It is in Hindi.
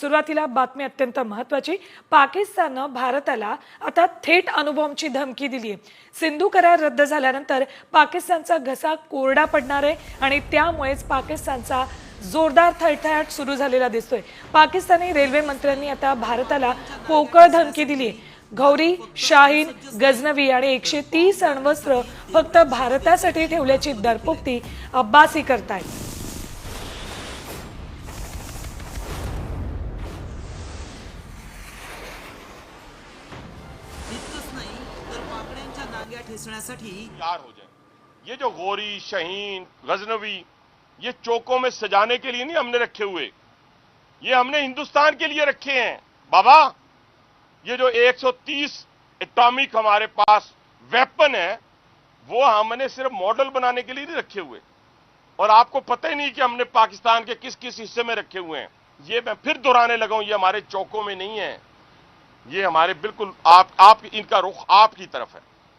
सुरुवातीला बातमी अत्यंत महत्वाची. पाकिस्ताननं भारताला आता थेट अणुबॉम्बची धमकी दिली आहे सिंधू करार रद्द झाल्यानंतर पाकिस्तानचा घसा कोरडा पडणार आहे आणि त्यामुळेच पाकिस्तानचा जोरदार थळथळाट सुरू झालेला दिसतोय. पाकिस्तानी रेल्वे मंत्र्यांनी आता भारताला पोकळ धमकी दिली आहे गौरी शाहीन गजनवी आणि एकशे तीस अण्वस्त्र फक्त भारतासाठी ठेवल्याची दरपोक्ती अब्बासी करतायत. ठेचण्यासाठी तैयार हो जाए। ये जो गोरी, शहीन, गजनवी, ये चौकों में सजाने के लिए नहीं हमने रखे हुए। ये हमने हिंदुस्तान के लिए रखे हैं। बाबा, ये जो 130 एटॉमिक हमारे पास वेपन है, वो हमने सिर्फ़ मॉडल बनाने के लिए नहीं रखे हुए। और आपको पता ही नहीं कि हमने पाकिस्तान के किस किस हिस्से में रखे हुए हैं। ये मैं फिर दोहराने लगा हूँ, ये हमारे चौकों में नहीं है। ये हमारे बिल्कुल आप आप, इनका रुख आपकी तरफ़ है।